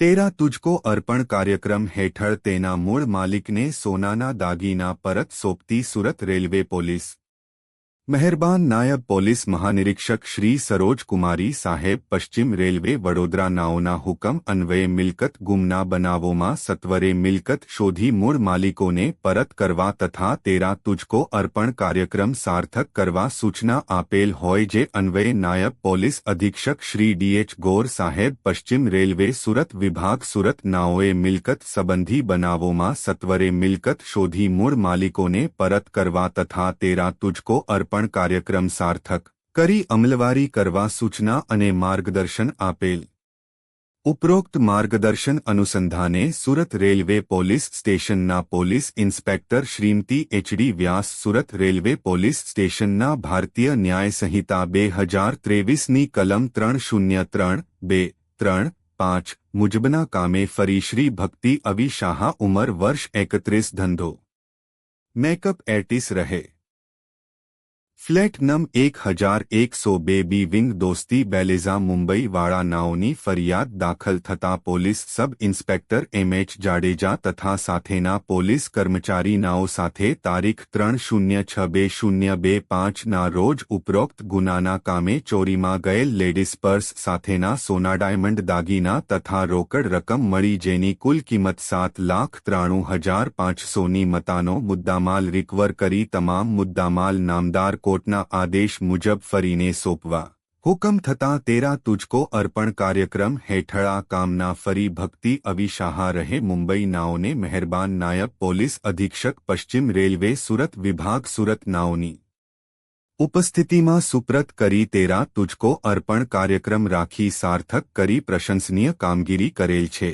તેરા તુજકો અર્પણ કાર્યક્રમ હેઠળ તેના મૂળ માલિકને સોનાના દાગીના પરત સોંપતી સુરત રેલવે પોલીસ. મહેરબાન નાયબ પોલીસ મહાનિરીક્ષક શ્રી સરોજ કુમારી સાહેબ પશ્ચિમ રેલવે વડોદરા નાઓના હુકમ અન્વયે મિલકત ગુમના બનાવોમાં સત્વરે મિલકત શોધી મૂળ માલિકોને પરત કરવા તથા તેરા તુજકો અર્પણ કાર્યક્રમ સાર્થક કરવા સૂચના આપેલ હોય જે અન્વયે નાયબ પોલીસ અધિક્ષક શ્રી ડીએચ ગોર સાહેબ પશ્ચિમ રેલવે સુરત વિભાગ સુરત નાઓએ મિલકત સંબંધી બનાવોમાં સત્વરે મિલકત શોધી મૂળ માલિકોને પરત કરવા તથા તેરા તુજકો અર્પણ કાર્યક્રમ સાર્થક કરી અમલવારી કરવા સૂચના અને માર્ગદર્શન આપેલ. ઉપરોક્ત માર્ગદર્શન અનુસંધાને સુરત રેલવે પોલીસ સ્ટેશનના police inspector Shrimati H D Vyas Surat railway police સ્ટેશનના ભારતીય ન્યાય સંહિતા બે હજાર ત્રેવીસની કલમ ત્રણ શૂન્ય ત્રણ બે ત્રણ પાંચ મુજબના કામે ફરી શ્રી ભક્તિ અવી શાહા ઉંમર વર્ષ એકત્રીસ ધંધો. મેકઅપ એર્ટિસ રહે. ફ્લેટ નમ એક હજાર એકસો બે બી વિંગ દોસ્તી બેલેઝા મુંબઈ વાળા નાઓની ફરિયાદ દાખલ થતા police sub inspector M H Jadeja તથા સાથેના પોલીસ કર્મચારી નાઓ સાથે તારીખ ત્રણ શૂન્ય છ બે શૂન્ય બે પાંચના રોજ ઉપરોક્ત ગુનાના કામે ચોરીમાં ગયેલ લેડીઝ પર્સ સાથેના સોના ડાયમંડ દાગીના તથા રોકડ રકમ મળી જેની કુલ કિંમત સાત લાખ ત્રાણું હજાર પાંચસોની મતાનો મુદ્દામાલ રિકવર કરી તમામ મુદ્દામાલ નામદાર કોર્ટના આદેશ મુજબ ફરીને સોંપવા. હુકમ થતાં તેરા તુજકો અર્પણ કાર્યક્રમ હેઠળ આ કામના ફરી ભક્તિ અવિશાહા રહે મુંબઈ નાઓને મહેરબાન નાયબ પોલીસ અધિક્ષક પશ્ચિમ રેલવે સુરત વિભાગ સુરત નાઓની. ઉપસ્થિતિમાં સુપ્રત કરી તેરા તુજકો અર્પણ કાર્યક્રમ રાખી સાર્થક કરી પ્રશંસનીય કામગીરી કરેલ છે.